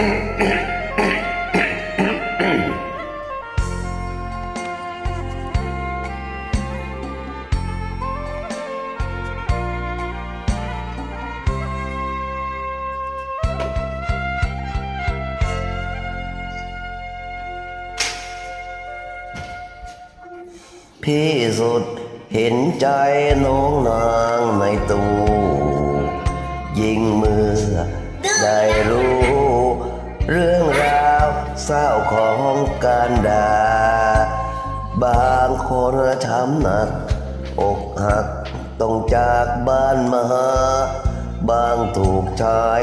พี่สุดเห็นใจน้องนางในตู้ยิ่งเมื่อได้รู้ เศร้าของการดาบางคนช้ำหนัก อกหักต้องจากบ้านมาหา บางถูกชาย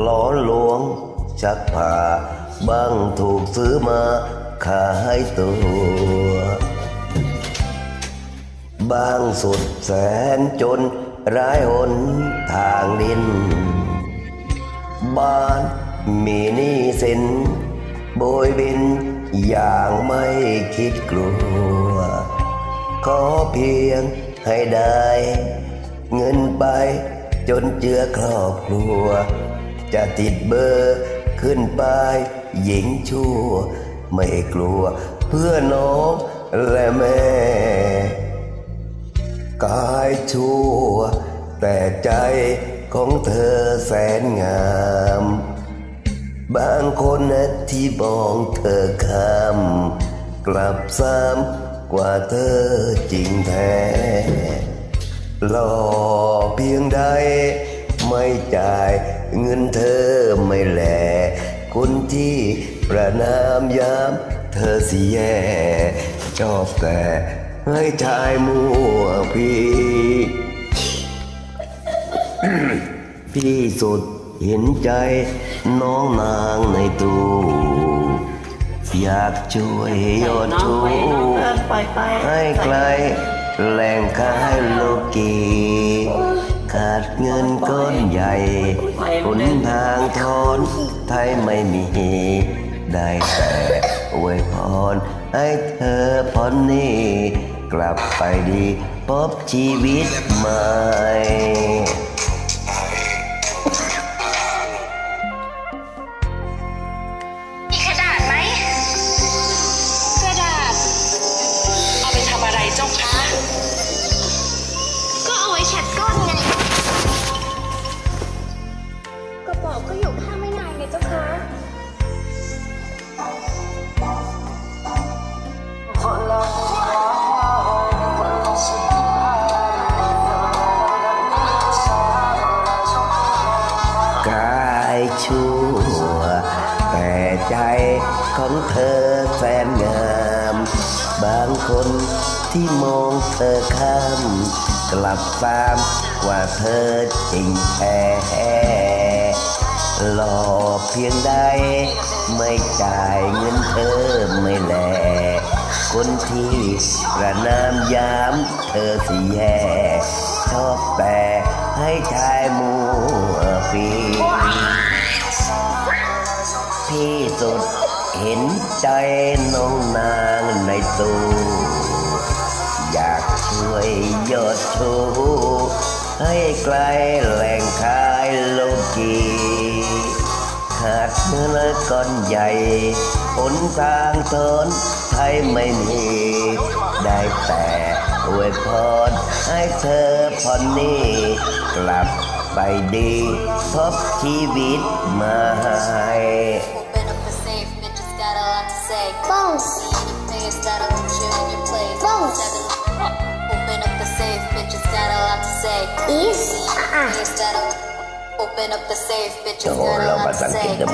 หลอนลวง ชักพาบางถูกซื้อมาขายตัว บางสุดแสนจนร้ายหนทางดิน บ้านมีหนี้สิน โบยบินอย่างไม่คิดกลัว ขอเพียงให้ได้ เงินไปจนเจือครอบครัว จะติดเบอร์ขึ้นไปหญิงชั่ว ไม่กลัวเพื่อน้องและแม่ กายชั่ว แต่ใจของเธอแสนงาม บางคนนะที่มองเธอข้ามกลับซ้ำกว่าเธอจริงแท้หล่อเพียงใด ไม่จ่ายเงินเธอไม่แลคนที่ประนามยามเธอสิแย่ชอบแต่ให้ชายมัวพี่ พี่สุด เห็นใจน้องนางในตู้อยากช่วยยอดน้องชูไปน้องเดินปล่อยไปให้ไกลแหล่งขายโลกีขาดเงินก้อนใหญ่หนทางทอนไทยไม่มี ได้แต่อวยพรให้เธอพรนี้กลับไปดีพบชีวิตใหม่มี อกก็อยู่ข้างไม่นานไงเจ้าคะกายชั่ว แต่ใจของเธอแสนงาม บางคนที่มองเธอข้ามกลับตามกว่าเธอจริงแท้ หล่อเพียงใด ไม่จ่ายเงินเธอไม่แล คนที่ประนามยามเธอสิแย่ชอบแต่ให้ชายมัวปีพี่สุดเห็นใจน้องนางในตู้อยากช่วยยอดชูให้ไกลแหล่ง เลยก้อนใหญ่หนทางเทินไทยไม่มี ได้แต่อวยพรให้เธอผ่อนนี้กลับไปดี พบชีวิตใหม่ Bones. Bones. Players that'll open up the safe, bitches Oh, got a love lot to us and say. get